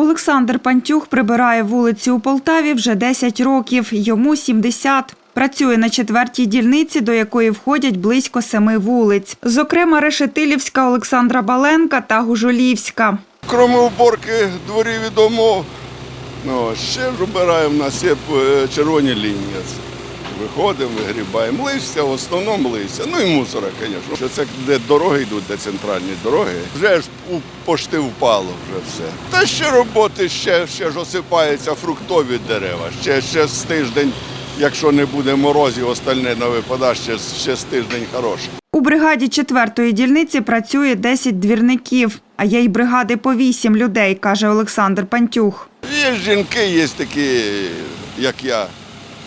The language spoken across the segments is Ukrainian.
Олександр Пантюх прибирає вулиці у Полтаві вже 10 років, йому 70. Працює на четвертій дільниці, до якої входять близько семи вулиць. Зокрема, Решетилівська Олександра Баленка та Гужулівська. Крім уборки дворів і домов, ну, ще ж в нас є е, червоні лінії. Виходимо, вигрібаємо листя, в основному листя. Ну і мусора, звісно. Що це де дороги йдуть, де центральні дороги. Вже ж у- пошти впало вже все. Та ще роботи, ще, ще ж осипаються фруктові дерева. Ще, ще з тиждень, якщо не буде морозів, остальне не випадає, ще, ще з тиждень хороший. У бригаді четвертої дільниці працює 10 двірників, а є й бригади по 8 людей, каже Олександр Пантюх. Є жінки, є такі, як я,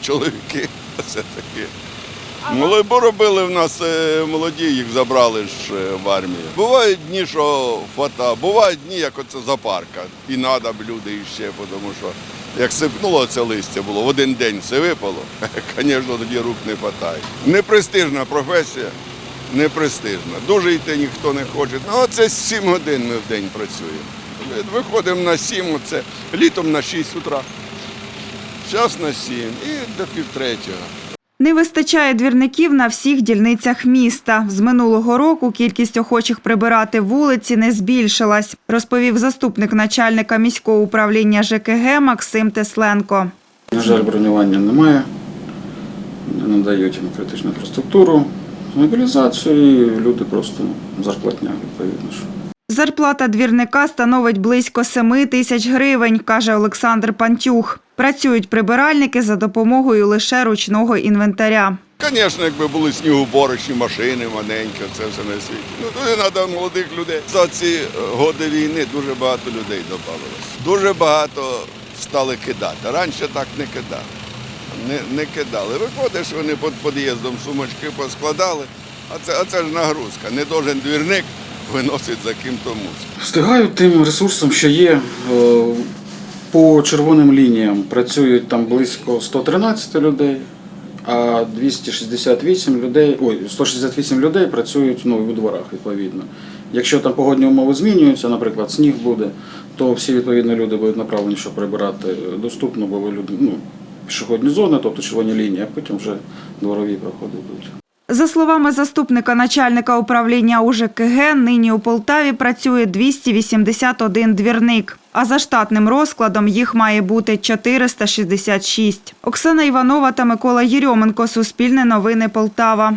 чоловіки. Це такі. Молоді робили в нас е, молоді, їх забрали ж е, в армію. Бувають дні, що фата, бувають дні, як оце запарка. І б люди іще, тому що як сипнуло це листя було, в один день все випало, звісно, тоді рук не вистачає. Непрестижна професія, непрестижна. Дуже йти ніхто не хоче. Ну, оце 7 годин ми в день працюємо. Виходимо на 7, це літом на 6 утра. Зараз на 7 і до півтретього. Не вистачає двірників на всіх дільницях міста. З минулого року кількість охочих прибирати вулиці не збільшилась, розповів заступник начальника міського управління ЖКГ Максим Тесленко. На жаль, бронювання немає, не надають їм критичну інфраструктуру, мобілізацію, і люди просто зарплатня відповідно. Зарплата двірника становить близько 7 тисяч гривень, каже Олександр Пантюх. Працюють прибиральники за допомогою лише ручного інвентаря. Звісно, якби були снігоуборочні машини маленькі, це все на світі. Ну, туди треба молодих людей. За ці е, годи війни дуже багато людей додавалося. Дуже багато стали кидати. Раніше так не кидали. Не, не кидали. Виходиш, вони під під'їздом сумочки поскладали, а це, а це ж нагрузка. Не кожен двірник виносить за ким-то мусор. Встигаю тим ресурсом, що є. Е, По червоним лініям працюють там близько 113 людей, а 268 людей, ой, 168 людей працюють ну, у дворах відповідно. Якщо там погодні умови змінюються, наприклад, сніг буде, то всі відповідно люди будуть направлені, щоб прибирати доступно, бо люди, ну, пішохідні зони, тобто червоні лінії, а потім вже дворові проходи будуть. За словами заступника начальника управління УЖКГ, нині у Полтаві працює 281 двірник, а за штатним розкладом їх має бути 466. Оксана Іванова та Микола Єрьоменко. Суспільне новини Полтава.